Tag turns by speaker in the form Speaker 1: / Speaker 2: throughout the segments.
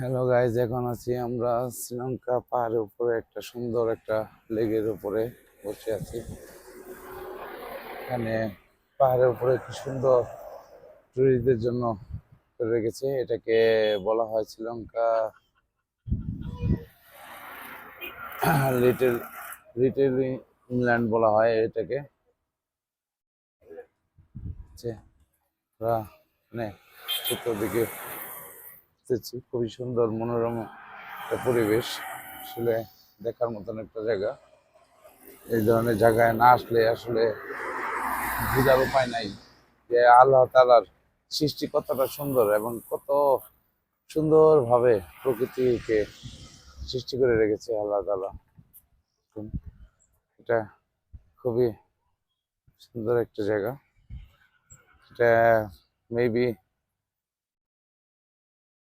Speaker 1: Hello guys এখন আছি আমরা শ্রীলঙ্কা পাহাড়ের উপরে, একটা সুন্দর একটা লেগের উপরে বসে আছি। এখানে পাহাড়ের উপরে কি সুন্দর টুরিস্টদের জন্য রেখেছে, এটাকে বলা হয় শ্রীলঙ্কা লিটল লিটল ইংল্যান্ড বলা হয় এটাকে। ওরা মানে দেখতেছি, খুবই সুন্দর মনোরম একটা পরিবেশ। আসলে দেখার মতন একটা জায়গা। এই ধরনের জায়গায় না আসলে আসলে বোঝার উপায় নাই যে আল্লাহ তালার সৃষ্টি কতটা সুন্দর এবং কত সুন্দরভাবে প্রকৃতিকে সৃষ্টি করে রেখেছে আল্লাহ তালা এটা খুবই সুন্দর একটা জায়গা। এটা মেবি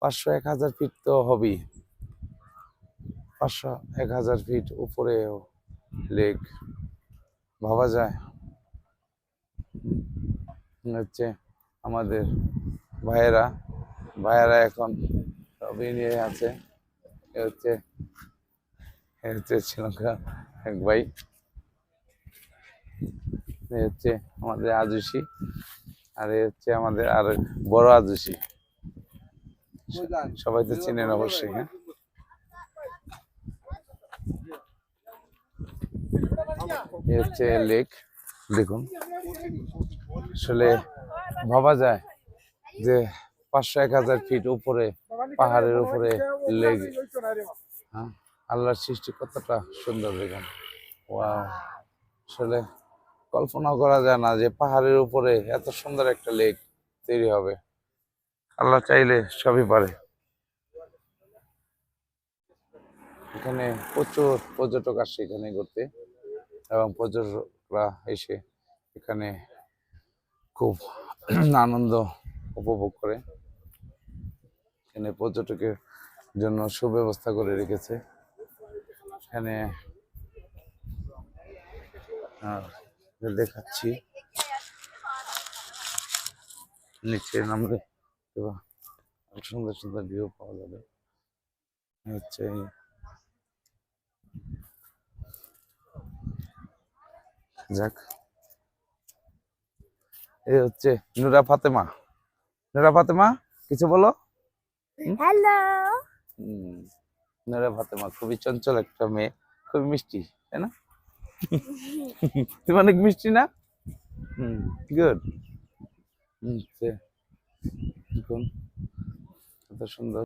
Speaker 1: পাঁচশো এক হাজার ফিট তো হবেই। পাঁচশো এক হাজার ফিট উপরে লেক। ভাবা যায়। হচ্ছে আমাদের ভাইয়েরা। ভাইয়েরা এখন সবই নিয়ে আছে। এ হচ্ছে এ হচ্ছে শ্রীলঙ্কা এক ভাই। এ হচ্ছে আমাদের আজুসি। আর এ হচ্ছে আমাদের আর বড় আজুসি। সবাই তো চিনেন অবশ্যই হ্যাঁ। হচ্ছে লেক, দেখুন। আসলে ভাবা যায় যে পাঁচশো এক হাজার ফিট উপরে, পাহাড়ের উপরে লেক। হ্যাঁ আল্লাহর সৃষ্টি কতটা সুন্দর দেখুন। ওয়াও। আসলে কল্পনা করা যায় না যে পাহাড়ের উপরে এত সুন্দর একটা লেক তৈরি হবে। আল্লাহ চাইলে সবই পারে। এখানে প্রচুর পর্যটক আসে এখানে ঘুরতে এবং পর্যটকরা এসে এখানে খুব আনন্দ উপভোগ করে। এখানে পর্যটকের জন্য সুব্যবস্থা করে রেখেছে। এখানে দেখাচ্ছি। নিচে নামলে এবার আরও সুন্দর সুন্দর ভিউ পাওয়া যাবে। হচ্ছে যাক। এই হচ্ছে নুরা ফাতেমা। নুরা ফাতেমা কিছু বলো?
Speaker 2: হ্যালো
Speaker 1: নুরা ফাতেমা খুবই চঞ্চল একটা মেয়ে খুবই মিষ্টি তাই না? তুমি অনেক মিষ্টি না? হুম গুড হুম দেখুন। কত সুন্দর।